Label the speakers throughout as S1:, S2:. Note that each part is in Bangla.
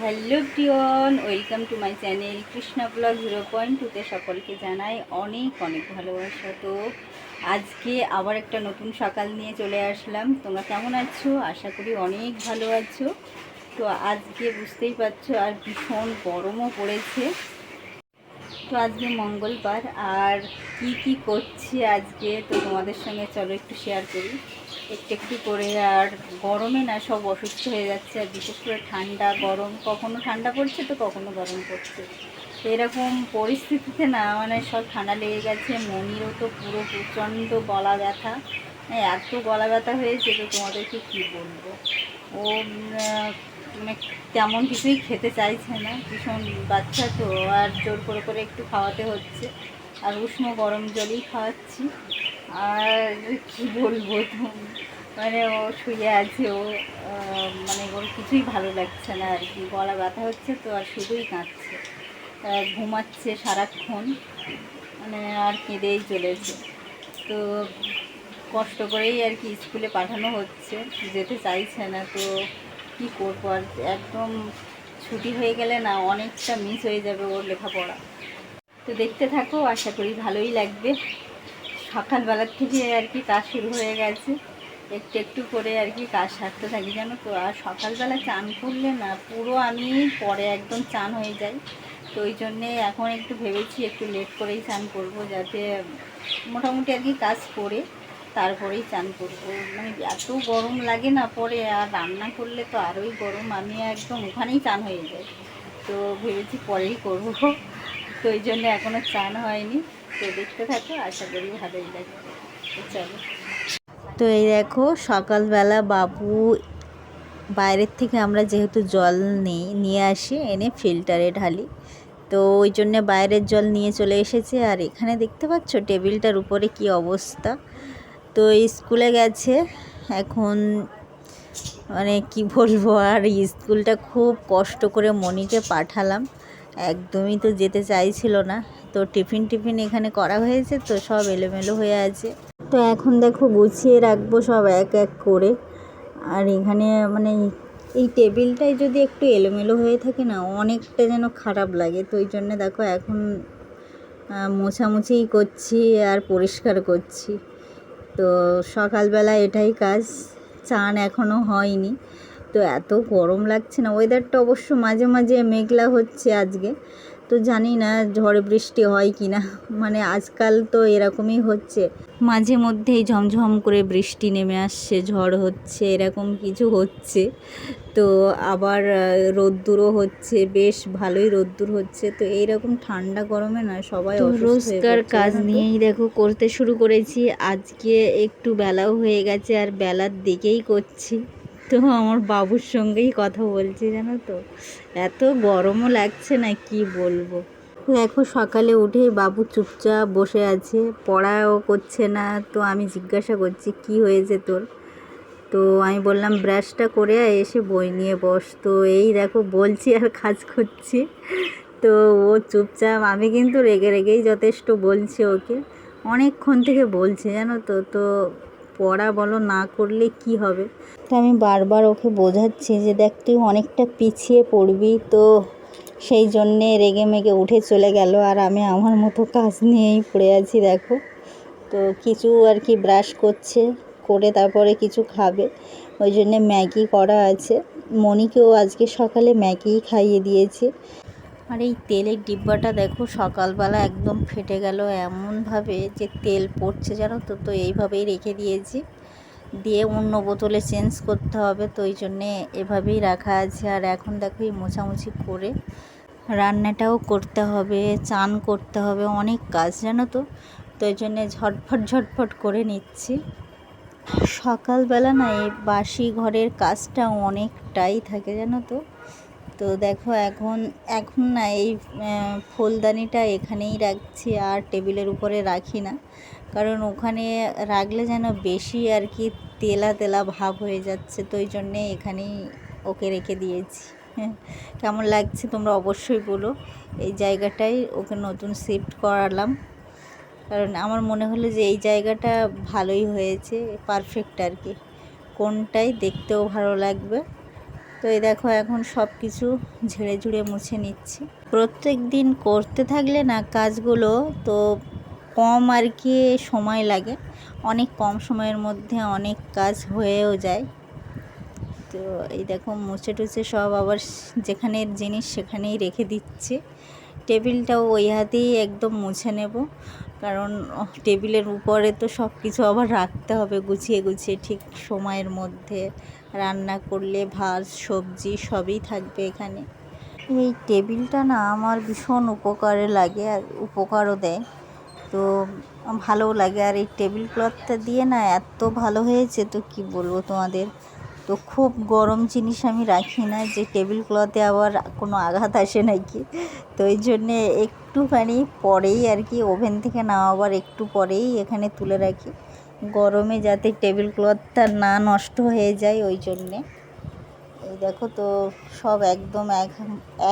S1: Hello প্রিয়ন welcome to my channel Krishna blog zero point টুতে সকলকে জানাই অনেক অনেক ভালোবাসা। তো আজকে আবার একটা নতুন সকাল নিয়ে চলে আসলাম। তোমরা কেমন আছো? আশা করি অনেক ভালো আছো। তো আজকে বুঝতেই পারছ আর ভীষণ গরমও পড়েছে। তো আজকে মঙ্গলবার, আর কি কি করছি আজকে, তো তোমাদের সঙ্গে চলো একটু শেয়ার করি। একটু একটু করে আর গরমে না সব অসুস্থ হয়ে যাচ্ছে, আর বিশেষ করে ঠান্ডা, গরম। কখনো ঠান্ডা পড়ছে তো কখনো গরম পড়ছে। এরকম পরিস্থিতিতে না মানে সব ঠান্ডা লেগে গেছে মনিরও তো পুরো প্রচণ্ড গলা ব্যথা। মানে এত গলা ব্যথা হয়েছে তো তোমাদেরকে কী বলব? ও মানে তেমন কিছুই খেতে চাইছে না, ভীষণ বাচ্চা তো, আর জোর করে করে একটু খাওয়াতে হচ্ছে। আর উষ্ণ গরম জলই খাওয়াচ্ছি। আর কি বলব তো? মানে ও শুয়ে আছে, ও মানে ওর কিছুই ভালো লাগছে না আর কি। গলা ব্যথা হচ্ছে তো, আর শুধুই কাঁদছে। ঘুমাচ্ছে সারাক্ষণ মানে আর কেঁদেই চলেছে। তো কষ্ট করেই আর কি স্কুলে পাঠানো হচ্ছে, যেতে চাইছে না তো কি করব? আর একদম ছুটি হয়ে গেলে না অনেকটা মিস হয়ে যাবে ওর লেখাপড়া। তো দেখতে থাকো, আশা করি ভালোই লাগবে। সকালবেলার থেকে আর কি কাজ শুরু হয়ে গেছে। একটু একটু করে আর কি কাজ সারতে থাকি, জানো তো? আর সকালবেলা চান করলে না, পুরো আমি পরে একদম চান হয়ে যাই। তো ওই জন্যে এখন একটু ভেবেছি একটু লেট করেই চান করব, যাতে মোটামুটি আর কি কাজ করে তারপরেই চান করব। মানে এত গরম লাগে না পরে, আর রান্না করলে তো আরোই গরম, আমি একদম ওখানেই চান হয়ে যাই। তো ভেবেছি পরেই করব। তো ওই জন্য এখনও চান হয়নি। তো দেখতে থাকো, আশা করি ভালোই লাগবে। তো চলো। তো এই দেখো, সকালবেলা বাবু বাইরের থেকে আমরা যেহেতু জল নিই, নিয়ে আসি, এনে ফিল্টারে ঢালি। তো ওই জন্যে বাইরের জল নিয়ে চলে এসেছে, আর এখানে দেখতে পাচ্ছ টেবিলটার উপরে কি অবস্থা। তো স্কুলে গেছে, এখন মানে কি বলব, আর স্কুলটা খুব কষ্ট করে মনিকে পাঠালাম। একদমই তো যেতে চাইছিল না। তো টিফিন টিফিন এখানে করা হয়েছে, তো সব এলোমেলো হয়ে আছে। তো এখন দেখো গুছিয়ে রাখব সব এক এক করে। আর এখানে মানে এই টেবিলটাই যদি একটু এলোমেলো হয়ে থাকে না, অনেকটা যেন খারাপ লাগে। তো ওই জন্য দেখো এখন মোছামুছিই করছি আর পরিষ্কার করছি। তো সকালবেলা এটাই কাজ, চান এখনও হয়নি। তো এত গরম লাগছে না ওয়েদারটা অবশ্য মাঝে মাঝে মেঘলা হচ্ছে আজকে। তো জানি না ঝড় বৃষ্টি হয় কি না। মানে আজকাল তো এরকমই হচ্ছে। মাঝে মধ্যেই ঝমঝম করে বৃষ্টি নেমে আসছে ঝড় হচ্ছে এরকম কিছু হচ্ছে। তো আবার রোদ্দুরও হচ্ছে বেশ ভালোই রোদ্দুর হচ্ছে। তো এইরকম ঠান্ডা গরমে না সবাই
S2: রোজকার কাজ নিয়েই দেখো করতে শুরু করেছি। আজকে একটু বেলাও হয়ে গেছে আর বেলার দিকেই করছি। তো আমার বাবুর সঙ্গেই কথা বলছি, জানো তো। এত গরমও লাগছে না, কি বলব।
S1: দেখো, সকালে উঠেই বাবু চুপচাপ বসে আছে, পড়াও করছে না, তো আমি জিজ্ঞাসা করছি, কি হয়েছে তোর? তো আমি বললাম, ব্রাশটা করে এসে বই নিয়ে বস। তো এই দেখো, বলছি আর কাজ করছি। তো ও চুপচাপ, আমি কিন্তু রেগে রেগেই যথেষ্ট বলছি ওকে। অনেকক্ষণ থেকে বলছে, জানো তো। তো পড়া বলো না করলে কি হবে? তো আমি বারবার ওকে বোঝাচ্ছি যে দেখ, তুই অনেকটা পিছিয়ে পড়বি তো। সেই জন্যে রেগে মেগে উঠে চলে গেল আর আমি আমার মতো কাজ নিয়েই পড়ে আছি, দেখো। তো কিছু আর কি ব্রাশ করছে, করে তারপরে কিছু খাবে। ওই জন্যে ম্যাগি করা আছে। মনিকেও আজকে সকালে ম্যাগিই খাইয়ে দিয়েছি। আর এই তেলের ডিব্বাটা দেখো সকালবেলা একদম ফেটে গেল এমনভাবে যে তেল পড়ছে জানো তো তো এইভাবেই রেখে দিয়েছি। দিয়ে অন্য বোতলে চেঞ্জ করতে হবে, তো ওই জন্যে এভাবেই রাখা আছে। আর এখন দেখো এই মোছামুছি করে রান্নাটাও করতে হবে, চান করতে হবে, অনেক কাজ জানো তো তো ওই জন্যে ঝটফট ঝটফট করে নিচ্ছি। সকালবেলা না এই বাসি ঘরের কাজটা অনেকটাই থাকে জানো তো তো দেখো এখন এখন না এই ফুলদানিটা এখানেই রাখছি আর টেবিলের উপরে রাখি না। কারণ ওখানে রাখলে যেন বেশি আর কি তেলা তেলা ভাব হয়ে যাচ্ছে, তো ওই জন্যে এখানেই ওকে রেখে দিয়েছি। কেমন লাগছে তোমরা অবশ্যই বলো। এই জায়গাটাই ওকে নতুন শিফট করালাম। কারণ আমার মনে হলো যে এই জায়গাটা ভালোই হয়েছে, পারফেক্ট আর কি। কোনটাই দেখতেও ভালো লাগবে। তো এই দেখো, এখন সব কিছু ঝেড়ে ঝুড়ে মুছে নিচ্ছি। প্রত্যেক দিন করতে থাকলে না কাজগুলো তো কম আর কি সময় লাগে। অনেক কম সময়ের মধ্যে অনেক কাজ হয়েও যায়। তো এই দেখো, মুছে টুছে সব আবার যেখানে জিনিস সেখানেই রেখে দিচ্ছে। টেবিলটাও ওই হাতেই একদম মুছে নেব। কারণ টেবিলের উপরে তো সব কিছু আবার রাখতে হবে গুছিয়ে গুছিয়ে ঠিক সময়ের মধ্যে। রান্না করলে ভাত, সবজি সবই থাকবে এখানে। এই টেবিলটা না আমার ভীষণ উপকারে লাগে আর উপকারও দেয়। তো ভালোও লাগে আর এই টেবিল ক্লথটা দিয়ে না এত ভালো হয়েছে তো কি বলব তোমাদের? তো খুব গরম জিনিস আমি রাখি না যে টেবিল ক্লথে আবার কোনো আঘাত আসে নাকি? তো এই জন্যে একটুখানি পরেই আর কি, ওভেন থেকে নামাবার একটু পরেই এখানে তুলে রাখি। গরমে যাতে টেবিল ক্লথটা না নষ্ট হয়ে যায় ওই জন্যে। এই দেখো তো, সব একদম এক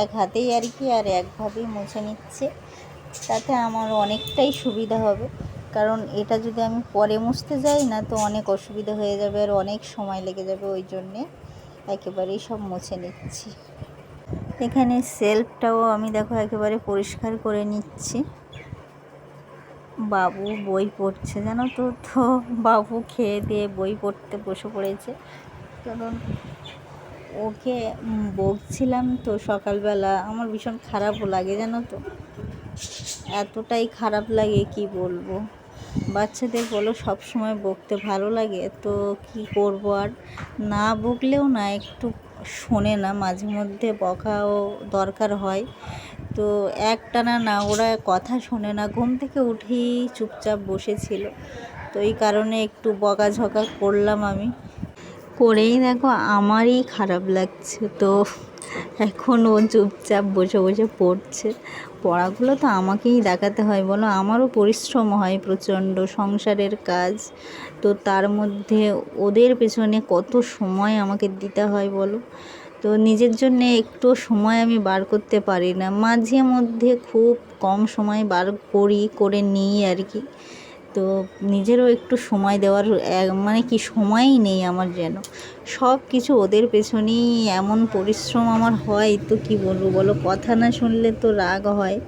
S1: এক হাতেই আর কি, আর একভাবেই মুছে নিচ্ছে। তাতে আমার অনেকটাই সুবিধা হবে। কারণ এটা যদি আমি পরে মুছতে যাই না, তো অনেক অসুবিধা হয়ে যাবে আর অনেক সময় লেগে যাবে ওই জন্যে একেবারেই সব মুছে নিচ্ছি। এখানে সেলফটাও আমি দেখো একেবারে পরিষ্কার করে নিচ্ছি। বাবু বই পড়ছে, জানো তো তো বাবু খেয়ে দিয়ে বই পড়তে বসে পড়েছে। কারণ ওকে বকছিলাম তো সকালবেলা, আমার ভীষণ খারাপও লাগে, জানো তো। এতটাই খারাপ লাগে, কি বলব। বাচ্চাদের বলো, সব সময় বকতে ভালো লাগে, তো কি করব আর? না বকলেও না, একটু শোনে না, মাঝে মধ্যে বকাও দরকার হয়। তো একটানা না, ওরা কথা শোনে না, ঘুম থেকে উঠেই চুপচাপ বসেছিল। তো এই কারণে একটু বকাঝকা করলাম আমি। করেই দেখো আমারই খারাপ লাগছে। তো এখন ও চুপচাপ বসে বসে পড়ছে। পড়াগুলো তো আমাকেই দেখাতে হয়, বলো। আমারও পরিশ্রম হয় প্রচণ্ড সংসারের কাজ। তো তার মধ্যে ওদের পেছনে কত সময় আমাকে দিতে হয়, বলো। তো নিজের জন্যে একটু সময় আমি বার করতে পারি না। মাঝে মধ্যে খুব কম সময় বার করি, করে নিই আর কি। তো নিজেরও একটু সময় দেওয়ার মানে কি সময়ই নেই আমার যেন। সব কিছু ওদের পেছনেই এমন পরিশ্রম আমার হয়, তো কি বলব বলো? কথা না শুনলে তো রাগ হয়।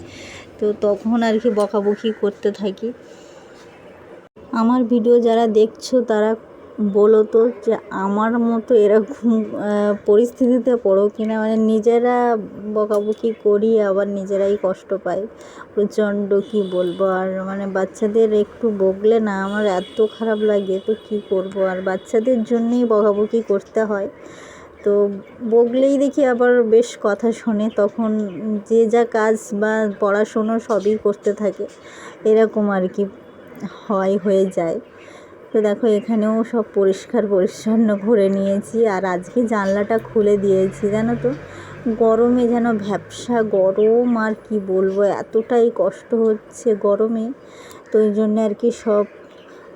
S1: তো তখন আর কি বকাবকি করতে থাকি। আমার ভিডিও যারা দেখছ তারা বলো তো যে আমার মতো এরকম পরিস্থিতিতে পড়ো কিনা? মানে নিজেরা বকাবকি করি, আবার নিজেরাই কষ্ট পাই। প্রচণ্ড কি বলব? আর মানে বাচ্চাদের একটু বকলে না আমার এত খারাপ লাগে, তো কি করব? আর বাচ্চাদের জন্যই বকাবকি করতে হয়। তো বকলেই দেখি আবার বেশ কথা শোনে, তখন যে যা কাজ বা পড়াশুনো সবই করতে থাকে। এরকম আর কি হয়, হয়ে যায়। তো দেখো, এখানেও সব পরিষ্কার পরিচ্ছন্ন করে নিয়েছি আর আজকে জানলাটা খুলে দিয়েছি, জানো তো। গরমে যেন ভ্যাপসা গরম আর কি বলব, এতটাই কষ্ট হচ্ছে গরমে। তো এই জন্য আর কি সব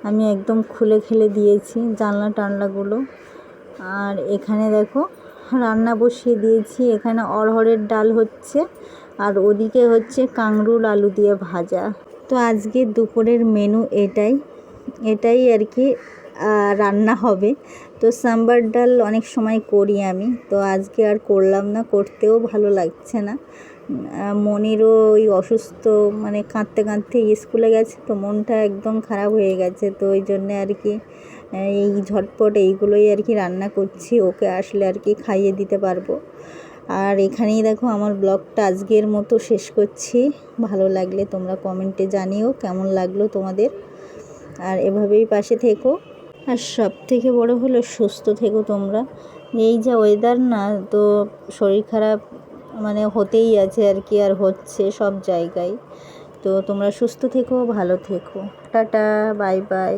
S1: আমি একদম খুলে খেলে দিয়েছি জানলা টানলাগুলো। আর এখানে দেখো, রান্না বসিয়ে দিয়েছি, এখানে অড়হরের ডাল হচ্ছে আর ওদিকে হচ্ছে কাংরুল আলু দিয়ে ভাজা। তো আজকে দুপুরের মেনু এটাই। এটাই আর কি রান্না হবে। তো সাম্বার ডাল অনেক সময় করি আমি, তো আজকে আর করলাম না, করতেও ভালো লাগছে না। মনিরও ওই অসুস্থ মানে কাঁদতে কাঁদতে স্কুলে গেছে, তো মনটা একদম খারাপ হয়ে গেছে, তো ওই জন্যে আর কি এই ঝটপট এইগুলোই আর কি রান্না করছি, ওকে আসলে আর কি খাইয়ে দিতে পারব। আর এখানেই দেখো আমার ব্লগটা আজকের মতো শেষ করছি, ভালো লাগলে তোমরা কমেন্টে জানিও, কেমন লাগল তোমাদের? আর এভাবেই পাশে থেকো। আর সব থেকে বড় হলো সুস্থ থেকো তোমরা। এই যা ওয়েদার না, তো শরীর খারাপ মানে হতেই আছে আর কি, আর হচ্ছে সব জায়গায়। তো তোমরা সুস্থ থেকো, ভালো থেকো। Tata bye bye